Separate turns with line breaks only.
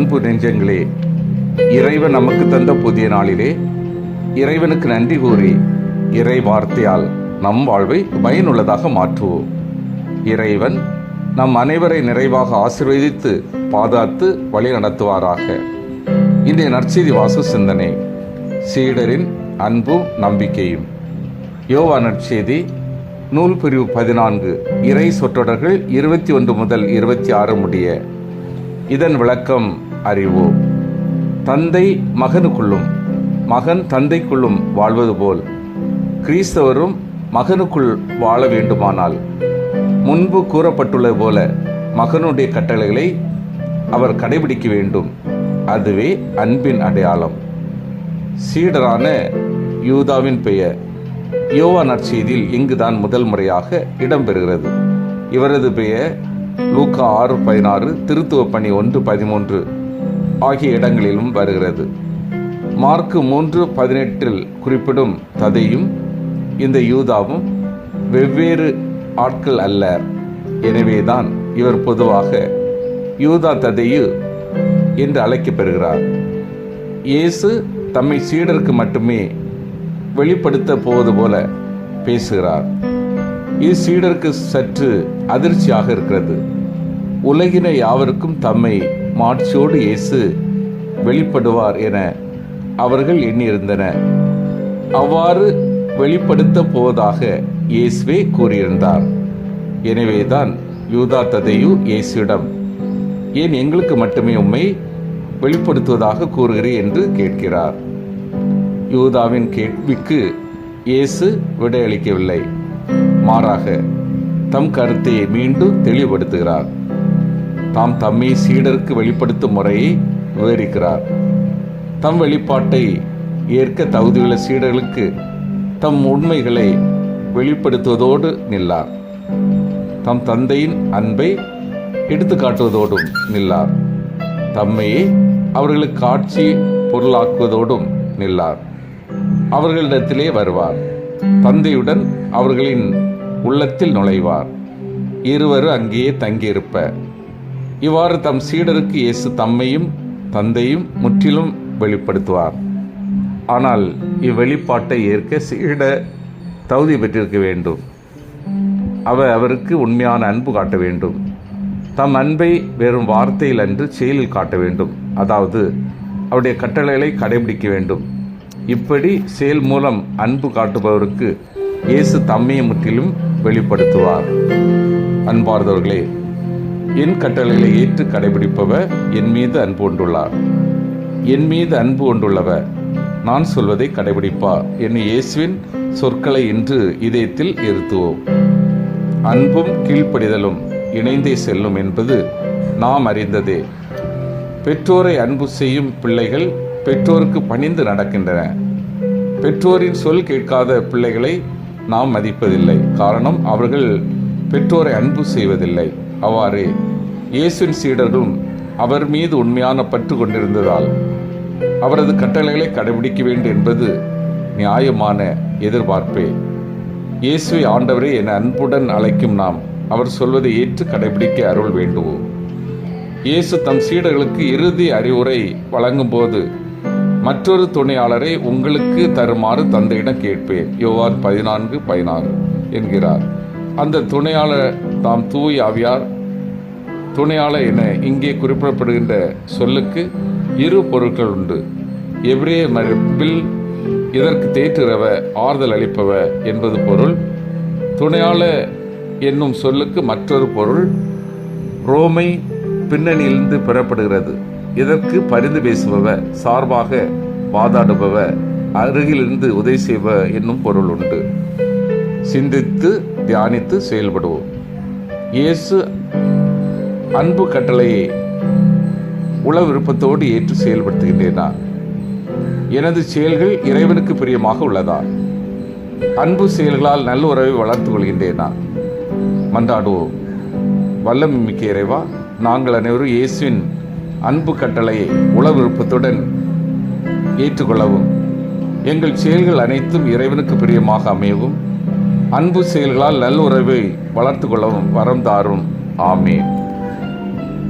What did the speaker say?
அன்பு நெஞ்சங்களே இறைவன் நமக்கு தந்த புதிய நாளிலே இறைவனுக்கு நன்றி கூறி இறை வார்த்தையால் நம் வாழ்வை பயனுள்ளதாக மாற்றுவோம். இறைவன் நம் அனைவரை நிறைவாக ஆசீர்வதித்து பாதாத்து வழி நடத்துவாராக. இன்றைய நற்செய்தி வாசு சிந்தனை சீடரின் அன்பும் நம்பிக்கையும். யோவா நற்செய்தி நூல் பிரிவு பதினான்கு இறை சொற்றொடர்கள் இருபத்தி ஒன்று முதல் இருபத்தி ஆறு முடிய. இதன் விளக்கம் அறிவோம். தந்தை மகனுக்குள்ளும் மகன் தந்தைக்குள்ளும் வாழ்வது போல் கிறிஸ்தவரும் மகனுக்குள் வாழ வேண்டுமானால் முன்பு கூறப்பட்டுள்ளது போல மகனுடைய கட்டளைகளை அவர் கடைபிடிக்க வேண்டும். அதுவே அன்பின் அடையாளம். சீடரான யூதாவின் பெயர் யோவா நற்செய்தியில் இங்குதான் முதல் முறையாக இடம்பெறுகிறது. இவரது பெயர் லூக்கா ஆறு பதினாறு திருத்துவ பணி ஒன்று பதிமூன்று ஆகிய இடங்களிலும் வருகிறது. மார்க்கு மூன்று பதினெட்டில் குறிப்பிடும் ததையும் இந்த யூதாவும் வெவ்வேறு ஆட்கள் அல்ல. எனவேதான் இவர் பொதுவாக யூதா ததையு என்று அழைக்கப்பெறுகிறார் இயேசு தம்மை சீடருக்கு மட்டுமே வெளிப்படுத்த போவது போல பேசுகிறார். இது சீடருக்கு சற்று அதிர்ச்சியாக இருக்கிறது. உலகின யாவருக்கும் தம்மை மாட்சியோடு இயேசு வெளிப்படுவார் என அவர்கள் எண்ணியிருந்தனர் அவ்வாறு வெளிப்படுத்த போவதாக இயேசுவே கூறியிருந்தார். எனவேதான் யூதா ததையு இயேசுவிடம் ஏன் எங்களுக்கு மட்டுமே உம்மை வெளிப்படுத்துவதாக கூறுகிறேன் என்று கேட்கிறார். யூதாவின் கேள்விக்கு இயேசு விடையளிக்கவில்லை. மாறாக தம் கருத்தை மீண்டும் தெளிவுபடுத்துகிறார். தாம் தம்மை சீடருக்கு வெளிப்படுத்தும் முறையை விவரிக்கிறார். தம் வெளிப்பாட்டை ஏற்க தகுதியுள்ள சீடர்களுக்கு தம் உண்மைகளை வெளிப்படுத்துவதோடு நில்லார். தம் தந்தையின் அன்பை எடுத்து காட்டுவதோடும் நில்லார். தம்மையே அவர்களுக்கு காட்சி பொருளாக்குவதோடும் நில்லார். அவர்களிடத்திலே வருவார். தந்தையுடன் அவர்களின் உள்ளத்தில் நுழைவார். இருவரும் அங்கேயே தங்கியிருப்ப இவ்வாறு தம் சீடருக்கு இயேசு தம்மையும் தந்தையும் முற்றிலும் வெளிப்படுத்துவார். ஆனால் இவ்வெளிப்பாட்டை ஏற்க சீட தகுதி பெற்றிருக்க வேண்டும். அவர் அவருக்கு உண்மையான அன்பு காட்ட வேண்டும். தம் அன்பை வெறும் வார்த்தையில் அன்று செயலில் காட்ட வேண்டும். அதாவது அவருடைய கட்டளைகளை கடைபிடிக்க வேண்டும். இப்படி செயல் மூலம் அன்பு காட்டுபவருக்கு இயேசு தம்மையை முற்றிலும் வெளிப்படுத்துவார். அன்பார்ந்தவர்களே என் கட்டளைகளை ஏற்று கடைபிடிப்பவர் என் மீது அன்பு கொண்டுள்ளார். என் மீது அன்பு கொண்டுள்ளவர். நான் சொல்வதை கடைபிடிப்பார். என்னும் இயேசுவின் சொற்களை இன்று இதயத்தில் இருத்துவோம் அன்பும் கீழ்ப்படிதலும் இணைந்தே செல்லும் என்பது நாம் அறிந்ததே. பெற்றோரை அன்பு செய்யும் பிள்ளைகள் பெற்றோருக்கு பணிந்து நடக்கின்றன. பெற்றோரின் சொல் கேட்காத பிள்ளைகளை நாம் மதிப்பதில்லை. காரணம் அவர்கள் பெற்றோரை அன்பு செய்வதில்லை. அவ்வாறே இயேசுவின் சீடரும் அவர் மீது உண்மையான பற்று கொண்டிருந்ததால் அவரது கட்டளைகளை கடைபிடிக்க வேண்டும் என்பது நியாயமான எதிர்பார்ப்பே. இயேசுவை ஆண்டவரே என அன்புடன் அழைக்கும் நாம் அவர் சொல்வதை ஏற்று கடைபிடிக்க அருள் வேண்டுவோம். இயேசு தம் சீடர்களுக்கு இறுதி அறிவுரை வழங்கும்போது மற்றொரு துணையாளரை உங்களுக்கு தருமாறு தந்தையிடம் கேட்பேன். யோவான் பதினான்கு பதினாறு என்கிறார். அந்த துணையாளர் தாம் தூய் ஆவியார். துணையாளர் என இங்கே குறிப்பிடப்படுகின்ற சொல்லுக்கு இரு பொருட்கள் உண்டு. எவ்ரே மறுப்பில் இதற்கு தேற்றுறவ ஆறுதல் அளிப்பவ என்பது பொருள். துணையாள என்னும் சொல்லுக்கு மற்றொரு பொருள் ரோமை பின்னணியிலிருந்து பெறப்படுகிறது. இதற்கு பரிந்து பேசுபவ சார்பாக வாதாடுபவ அருகிலிருந்து உதவி செய்வ என்னும் பொருள் உண்டு. சிந்தித்து தியானித்து செயல்படுவோம். இயேசு அன்பு கட்டளையை உள விருப்பத்தோடு ஏற்று செயல்படுத்துகின்றேனா? எனது செயல்கள் இறைவனுக்கு பிரியமாக உள்ளதா? அன்பு செயல்களால் நல்ல உறவை வளர்த்துக் கொள்கின்றேனா? மன்றாடுவோம். வல்லம் மிக்க இறைவா நாங்கள் அனைவரும் இயேசுவின் அன்பு கட்டளையை உள விருப்பத்துடன் ஏற்றுக்கொள்ளவும். எங்கள் செயல்கள் அனைத்தும் இறைவனுக்கு பிரியமாக அமையவும். அன்பு செயல்களால் நல்லுறவை வளர்த்து கொள்ளவும் வரம் தாரும். ஆமேன்.